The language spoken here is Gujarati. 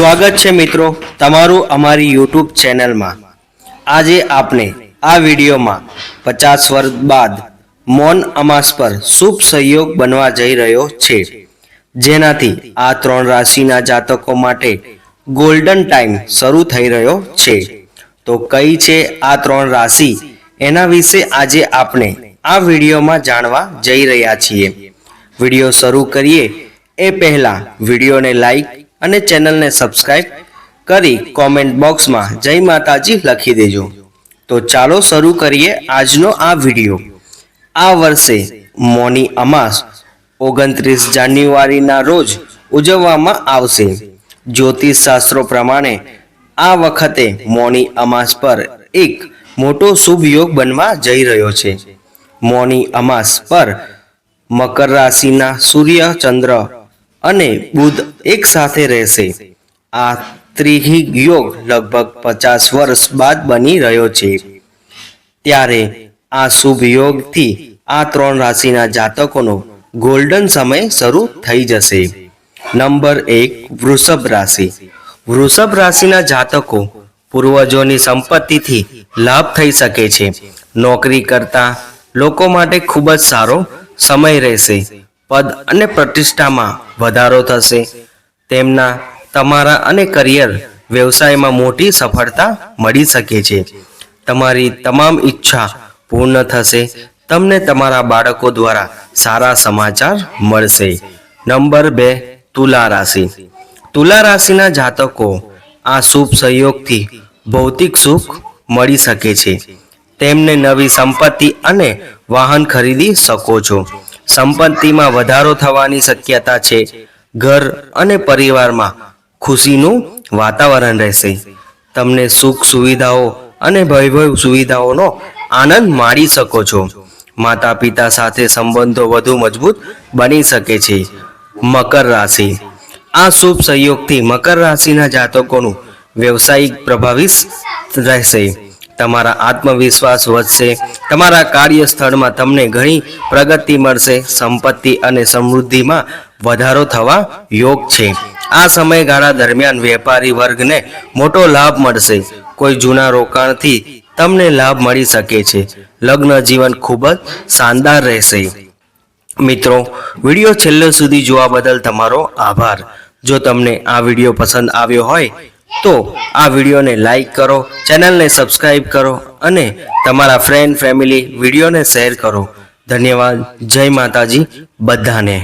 સ્વાગત છે મિત્રો તમારું અમારી યુટ્યુબ ચેનલમાં. આજે આપણે આ વિડીયોમાં પચાસ વર્ષ બાદ મૌન અમાસ પર શુભ સહયોગ બનવા જઈ રહ્યો છે. જેનાથી આ ત્રણ રાશિના જાતકો માટે ગોલ્ડન ટાઈમ શરૂ થઈ રહ્યો છે. તો કઈ છે આ ત્રણ રાશિ? એના વિશે આજે આપણે આ વિડીયોમાં જાણવા જઈ રહ્યા છીએ. વીડિયો શરૂ કરીએ એ પહેલા વિડીયોને લાઈક અને ચેનલને સબસ્ક્રાઈબ કરી કોમેન્ટ બોક્સમાં જય માતાજી લખી દેજો. તો ચાલો શરૂ કરીએ આજનો આ વીડિયો. આ વર્ષે મોની અમાસ ઓગણત્રીસ જાન્યુઆરીના રોજ ઉજવવામાં આવશે. જ્યોતિષ શાસ્ત્રો પ્રમાણે આ વખતે મોની અમાસ પર એક મોટો શુભ યોગ બનવા જઈ રહ્યો છે. મોની અમાસ પર મકર રાશિના સૂર્ય ચંદ્ર અને બુધ એક સાથે રહેશે. આ ત્રિહિક યોગ લગભગ પચાસ વર્ષ બાદ બની રહ્યો છે. ત્યારે આ શુભ યોગથી આ ત્રણ રાશિના જાતકોનો ગોલ્ડન સમય શરૂ થઈ જશે. નંબર એક, વૃષભ રાશિ. વૃષભ રાશિના જાતકો પૂર્વજોની સંપત્તિથી લાભ થઈ શકે છે. નોકરી કરતા લોકો માટે ખૂબ જ સારો સમય રહેશે. પદ અને પ્રતિષ્ઠામાં વધારો થશે. તેમના, તમારા અને કરિયર વ્યવસાયમાં મોટી સફળતા મળી શકે છે. તમારી તમામ ઈચ્છા પૂર્ણ થશે. તમને તમારા બાળકો દ્વારા સારા સમાચાર મળશે. નંબર બે, તુલા રાશિ. તુલા રાશિના જાતકો આ શુભ સહયોગથી ભૌતિક સુખ મળી શકે છે. તેમને નવી સંપત્તિ અને વાહન ખરીદી શકો છો. સંપત્તિમાં વધારો થવાની શક્યતા છે. ઘર અને પરિવારમાં ખુશીનું વાતાવરણ રહેશે. તમને સુખ સુવિધાઓ અને વૈભવ સુવિધાઓનો આનંદ માણી શકો છો. માતા પિતા સાથે સંબંધો વધુ મજબૂત બની શકે છે. મકર રાશિ. આ શુભ સહયોગથી મકર રાશિના જાતકોનું વ્યવસાયિક પ્રભાવિત રહેશે. તમારા આત્મવિશ્વાસ વધશે. તમારા કાર્યસ્થળમાં તમને ઘણી પ્રગતિ મળશે. સંપત્તિ અને સમૃદ્ધિમાં વધારો થવા યોગ છે. આ સમયગાળા દરમિયાન વેપારી વર્ગને મોટો લાભ મળશે. કોઈ જૂના રોકાણથી તમને લાભ મળી શકે છે. લગ્ન જીવન ખૂબ જ શાનદાર રહેશે. મિત્રો, વીડિયો છેલ્લે સુધી જોવા બદલ તમારો આભાર. જો તમને આ વીડિયો પસંદ આવ્યો હોય તો આ વિડીયોને લાઈક કરો, ચેનલને સબસ્ક્રાઈબ કરો અને તમારા ફ્રેન્ડ ફેમિલી વિડીયોને શેર કરો. ધન્યવાદ. જય માતાજી બધાને.